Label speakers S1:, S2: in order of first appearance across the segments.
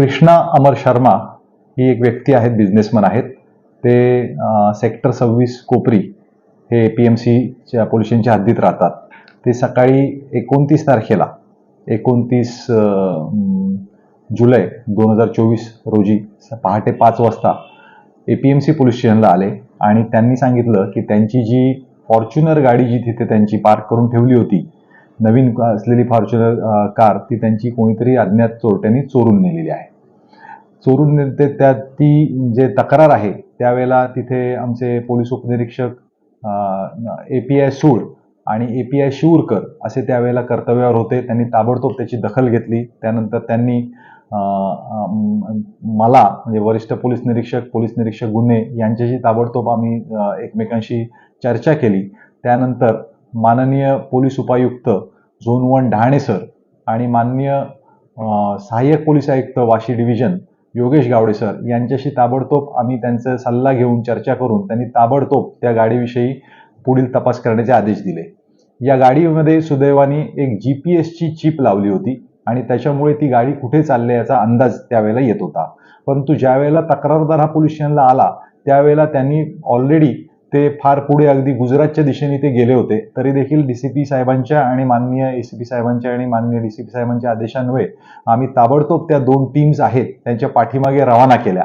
S1: कृष्णा अमर शर्मा ही एक व्यक्ती आहेत बिझनेसमन आहेत. ते सेक्टर सव्वीस कोपरी हे पी एम सीच्या पोलीस हद्दीत राहतात. ते सकाळी एकोणतीस तारखेला एकोणतीस जुलै दोन हजार चोवीस रोजी पहाटे पाच वाजता A P M C police स्टेशनला आले आणि त्यांनी सांगितलं की त्यांची जी फॉर्च्युनर गाडी जी तिथे त्यांची पार्क करून ठेवली होती नवीन असलेली फॉर्च्युनर कार ती त्यांची कोणीतरी अज्ञात चोरट्यांनी चोरून नेलेली आहे. चोरून ने- ते त्या ती जे तक्रार आहे त्यावेळेला तिथे आमचे पोलीस उपनिरीक्षक ए पी आय सूळ आणि ए पी आय शिवरकर असे त्यावेळेला कर्तव्यावर होते. त्यांनी ताबडतोब त्याची दखल घेतली. त्यानंतर त्यांनी मला म्हणजे वरिष्ठ पोलीस निरीक्षक पोलीस निरीक्षक गुन्हे यांच्याशी ताबडतोब आम्ही एकमेकांशी चर्चा केली. त्यानंतर माननीय पोलीस उपायुक्त झोन वन डहाणे सर आणि माननीय सहाय्यक पोलीस आयुक्त वाशी डिव्हिजन योगेश गावडे सर यांच्याशी ताबडतोब आम्ही त्यांचा सल्ला घेऊन चर्चा करून त्यांनी ताबडतोब त्या गाडीविषयी पुढील तपास करण्याचे आदेश दिले. या गाडीमध्ये सुदैवाने एक जी पी एसची चिप लावली होती आणि त्याच्यामुळे ती गाडी कुठे चालली याचा अंदाज त्यावेळेला येत होता. परंतु ज्यावेळेला तक्रारदार हा पोलीस स्टेशनला आला त्यावेळेला त्यांनी ऑलरेडी ते फार पुढे अगदी गुजरातच्या दिशेने ते गेले होते. तरी देखील डी सी पी साहेबांच्या आणि माननीय ए सी पी साहेबांच्या आणि माननीय डी सी पी साहेबांच्या आदेशान्वये आम्ही ताबडतोब त्या दोन टीम्स आहेत त्यांच्या पाठीमागे रवाना केल्या.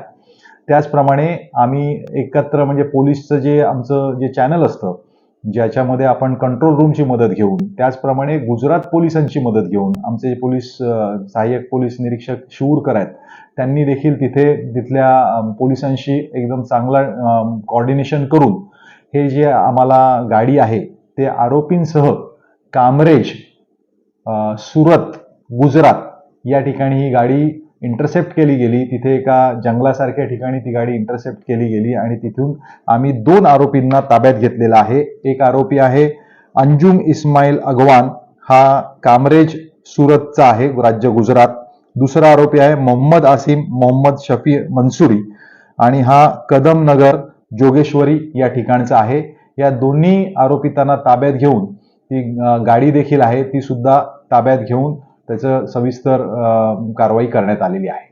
S1: त्याचप्रमाणे आम्ही एकत्र म्हणजे पोलीसचं जे आमचं जे चॅनल असतं ज्याच्यामध्ये आपण कंट्रोल रूमची मदत घेऊन त्याचप्रमाणे गुजरात पोलिसांची मदत घेऊन आमचे जे पोलीस सहाय्यक पोलीस निरीक्षक शिवूरकर आहेत त्यांनी देखील तिथे तिथल्या पोलिसांशी एकदम चांगला कॉर्डिनेशन करून हे जे आम्हाला गाडी आहे ते आरोपींसह कामरेज सुरत गुजरात या ठिकाणी ही गाडी इंटरसेप्ट केली गेली. तिथे एका जंगलासारख्या ठिकाणी ती गाडी इंटरसेप्ट केली गेली आणि तिथून आम्ही दोन आरोपींना ताब्यात घेतलेला आहे. एक आरोपी आहे अंजुम इस्माईल अगवान. हा कामरेज सुरतचा आहे राज्य गुजरात. दुसरा आरोपी आहे मोहम्मद आसिम मोहम्मद शफी मनसुरी आणि हा कदमनगर जोगेश्वरी या ठिकाणचं आहे. या दोन्ही आरोपितांना ताब्यात घेऊन ती गाडी देखील आहे ती सुद्धा ताब्यात घेऊन त्याचं सविस्तर कारवाई करण्यात आलेली आहे.